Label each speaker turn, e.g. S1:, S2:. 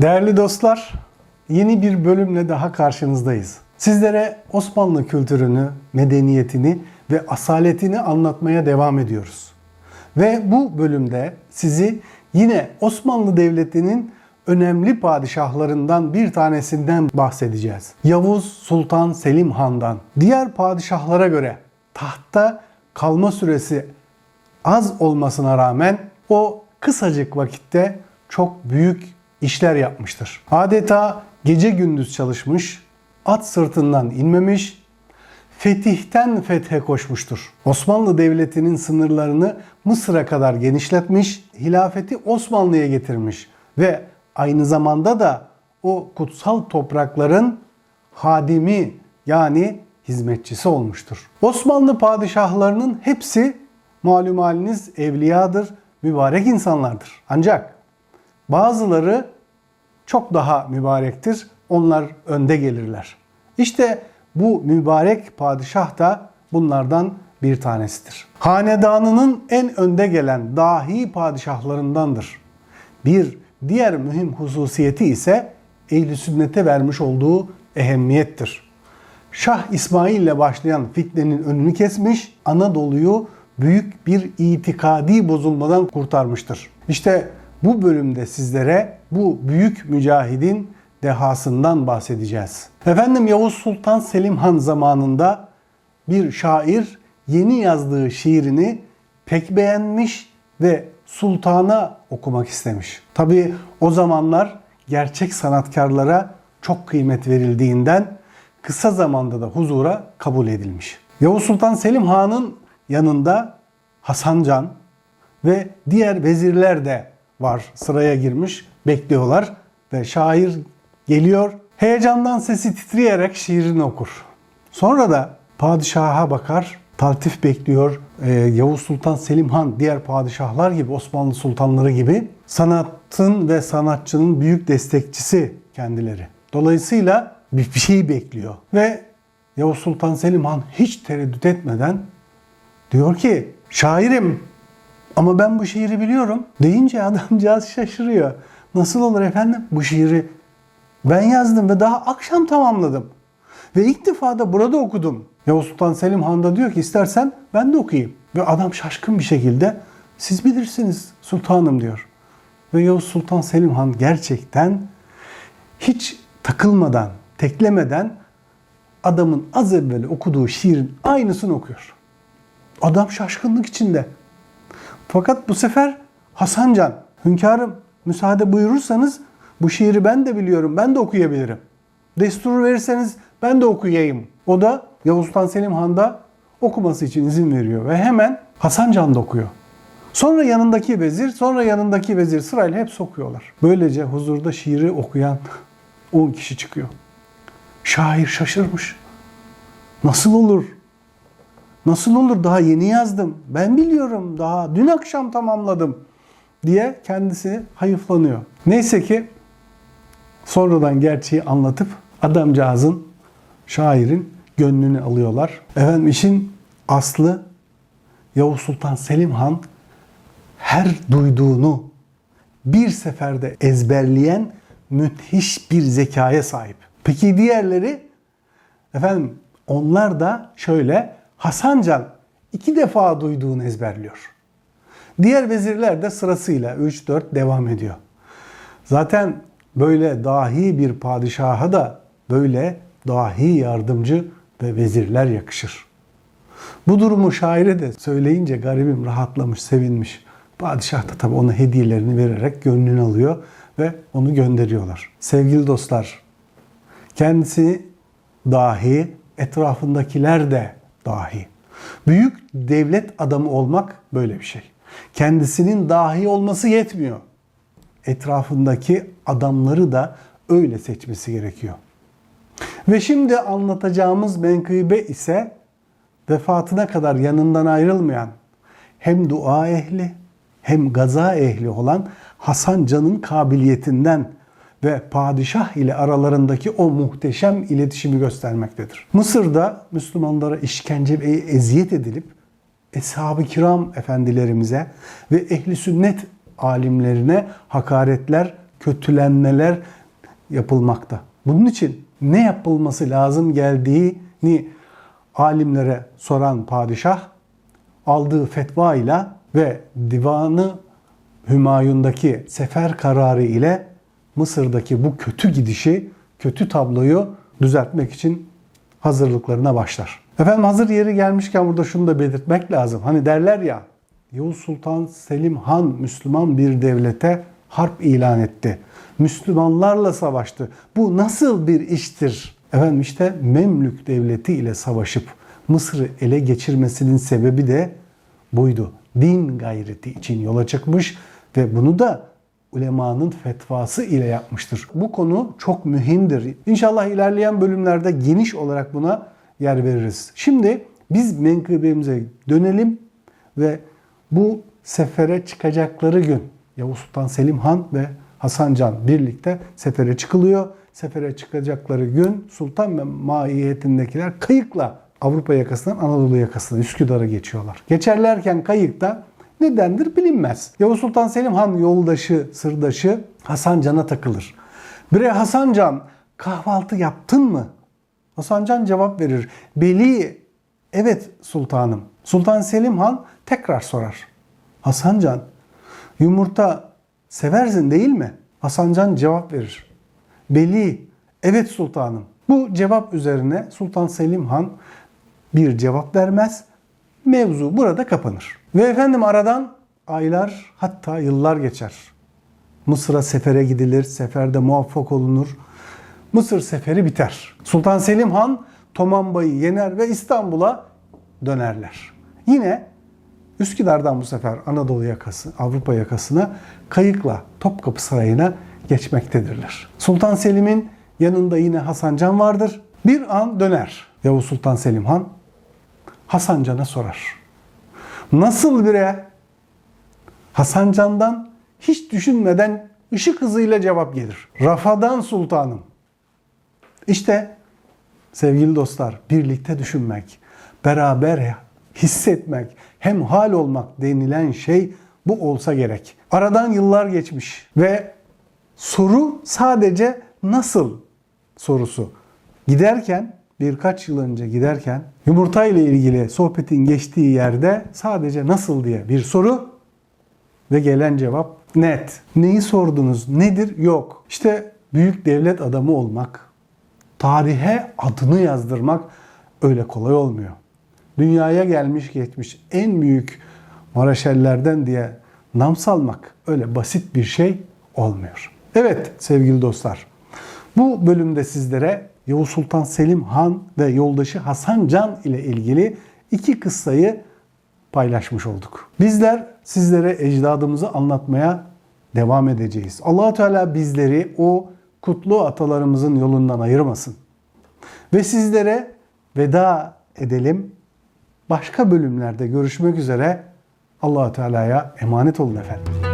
S1: Değerli dostlar, yeni bir bölümle daha karşınızdayız. Sizlere Osmanlı kültürünü, medeniyetini ve asaletini anlatmaya devam ediyoruz. Ve bu bölümde sizi yine Osmanlı Devleti'nin önemli padişahlarından bir tanesinden bahsedeceğiz. Yavuz Sultan Selim Han'dan. Diğer padişahlara göre tahtta kalma süresi az olmasına rağmen o kısacık vakitte çok büyük işler yapmıştır. Adeta gece gündüz çalışmış, at sırtından inmemiş, fetihten fethe koşmuştur. Osmanlı Devleti'nin sınırlarını Mısır'a kadar genişletmiş, hilafeti Osmanlı'ya getirmiş ve aynı zamanda da o kutsal toprakların hadimi yani hizmetçisi olmuştur. Osmanlı padişahlarının hepsi malum haliniz evliyadır, mübarek insanlardır. Ancak bazıları çok daha mübarektir. Onlar önde gelirler. İşte bu mübarek padişah da bunlardan bir tanesidir. Hanedanının en önde gelen dahi padişahlarındandır. Bir diğer mühim hususiyeti ise ehl sünnete vermiş olduğu ehemmiyettir. Şah İsmail ile başlayan fitnenin önünü kesmiş, Anadolu'yu büyük bir itikadi bozulmadan kurtarmıştır. İşte bu bölümde sizlere bu büyük mücahidin dehasından bahsedeceğiz. Efendim Yavuz Sultan Selim Han zamanında bir şair yeni yazdığı şiirini pek beğenmiş ve sultana okumak istemiş. Tabi o zamanlar gerçek sanatkarlara çok kıymet verildiğinden kısa zamanda da huzura kabul edilmiş. Yavuz Sultan Selim Han'ın yanında Hasan Can ve diğer vezirler de var. Sıraya girmiş, bekliyorlar ve şair geliyor. Heyecandan sesi titreyerek şiirini okur. Sonra da padişaha bakar, taltif bekliyor. Ee, Yavuz Sultan Selim Han diğer padişahlar gibi, Osmanlı sultanları gibi sanatın ve sanatçının büyük destekçisi kendileri. Dolayısıyla bir şey bekliyor. Ve Yavuz Sultan Selim Han hiç tereddüt etmeden diyor ki şairim ama ben bu şiiri biliyorum. Deyince adamcağız şaşırıyor. Nasıl olur efendim bu şiiri ben yazdım ve daha akşam tamamladım. Ve ilk defa da burada okudum. Yavuz Sultan Selim Han da diyor ki istersen ben de okuyayım. Ve adam şaşkın bir şekilde siz bilirsiniz sultanım diyor. Ve Yavuz Sultan Selim Han gerçekten hiç takılmadan, teklemeden adamın az evvel okuduğu şiirin aynısını okuyor. Adam şaşkınlık içinde. Fakat bu sefer Hasancan, hünkârım müsaade buyurursanız bu şiiri ben de biliyorum, ben de okuyabilirim. Destur verirseniz ben de okuyayım. O da Yavuz Sultan Selim Han'da okuması için izin veriyor ve hemen Hasancan da okuyor. Sonra yanındaki vezir, sonra yanındaki vezir sırayla hepsi okuyorlar. Böylece huzurda şiiri okuyan 10 kişi çıkıyor. Şair şaşırmış. Nasıl olur? Nasıl olur? Daha yeni yazdım. Ben biliyorum. Daha dün akşam tamamladım diye kendisi hayıflanıyor. Neyse ki sonradan gerçeği anlatıp adamcağızın, şairin gönlünü alıyorlar. Efendim işin aslı Yavuz Sultan Selim Han her duyduğunu bir seferde ezberleyen müthiş bir zekaya sahip. Peki diğerleri? Efendim onlar da şöyle Hasancan iki defa duyduğunu ezberliyor. Diğer vezirler de sırasıyla 3-4 devam ediyor. Zaten böyle dahi bir padişaha da böyle dahi yardımcı ve vezirler yakışır. Bu durumu şaire de söyleyince garibim rahatlamış, sevinmiş. Padişah da tabii ona hediyelerini vererek gönlünü alıyor ve onu gönderiyorlar. Sevgili dostlar, kendisi dahi, etrafındakiler de dahi. Büyük devlet adamı olmak böyle bir şey. Kendisinin dahi olması yetmiyor. Etrafındaki adamları da öyle seçmesi gerekiyor. Ve şimdi anlatacağımız menkıbe ise vefatına kadar yanından ayrılmayan hem dua ehli hem gaza ehli olan Hasan Can'ın kabiliyetinden ve padişah ile aralarındaki o muhteşem iletişimi göstermektedir. Mısır'da Müslümanlara işkence ve eziyet edilip Eshab-ı Kiram efendilerimize ve ehli sünnet alimlerine hakaretler kötülenmeler yapılmakta. Bunun için ne yapılması lazım geldiğini alimlere soran padişah aldığı fetva ile ve divanı Hümayun'daki sefer kararı ile Mısır'daki bu kötü gidişi, kötü tabloyu düzeltmek için hazırlıklarına başlar. Efendim hazır yeri gelmişken burada şunu da belirtmek lazım. Hani derler ya Yavuz Sultan Selim Han Müslüman bir devlete harp ilan etti. Müslümanlarla savaştı. Bu nasıl bir iştir? Efendim işte Memlük devleti ile savaşıp Mısır'ı ele geçirmesinin sebebi de buydu. Din gayreti için yola çıkmış ve bunu da ulemanın fetvası ile yapmıştır. Bu konu çok mühimdir. İnşallah ilerleyen bölümlerde geniş olarak buna yer veririz. Şimdi biz menkıbemize dönelim ve bu sefere çıkacakları gün Yavuz Sultan Selim Han ve Hasan Can birlikte sefere çıkılıyor. Sefere çıkacakları gün Sultan ve maiyetindekiler kayıkla Avrupa yakasından Anadolu yakasına Üsküdar'a geçiyorlar. Geçerlerken kayıkta nedendir bilinmez. Yavuz Sultan Selim Han yoldaşı, sırdaşı Hasan Can'a takılır. Bre Hasan Can kahvaltı yaptın mı? Hasan Can cevap verir. Beli evet sultanım. Sultan Selim Han tekrar sorar. Hasan Can yumurta seversin değil mi? Hasan Can cevap verir. Beli evet sultanım. Bu cevap üzerine Sultan Selim Han bir cevap vermez. Mevzu burada kapanır. Ve efendim aradan aylar hatta yıllar geçer. Mısır'a sefere gidilir, seferde muvaffak olunur. Mısır seferi biter. Sultan Selim Han Tomanbay'ı yener ve İstanbul'a dönerler. Yine Üsküdar'dan bu sefer Anadolu yakası, Avrupa yakasına kayıkla Topkapı Sarayı'na geçmektedirler. Sultan Selim'in yanında yine Hasan Can vardır. Bir an döner Yavuz Sultan Selim Han Hasan Can'a sorar. Nasıl bire? Hasan Can'dan hiç düşünmeden ışık hızıyla cevap gelir. Rafadan sultanım. İşte sevgili dostlar birlikte düşünmek, beraber hissetmek, hemhal olmak denilen şey bu olsa gerek. Aradan yıllar geçmiş ve soru sadece nasıl sorusu. Giderken birkaç yıl önce giderken yumurta ile ilgili sohbetin geçtiği yerde sadece nasıl diye bir soru ve gelen cevap net. Neyi sordunuz? Nedir? Yok. İşte büyük devlet adamı olmak, tarihe adını yazdırmak öyle kolay olmuyor. Dünyaya gelmiş geçmiş en büyük Maraşellerden diye nam salmak öyle basit bir şey olmuyor. Evet sevgili dostlar. Bu bölümde sizlere Yavuz Sultan Selim Han ve yoldaşı Hasan Can ile ilgili iki kıssayı paylaşmış olduk. Bizler sizlere ecdadımızı anlatmaya devam edeceğiz. allah Teala bizleri o kutlu atalarımızın yolundan ayırmasın. Ve sizlere veda edelim. Başka bölümlerde görüşmek üzere. allah Teala'ya emanet olun efendim.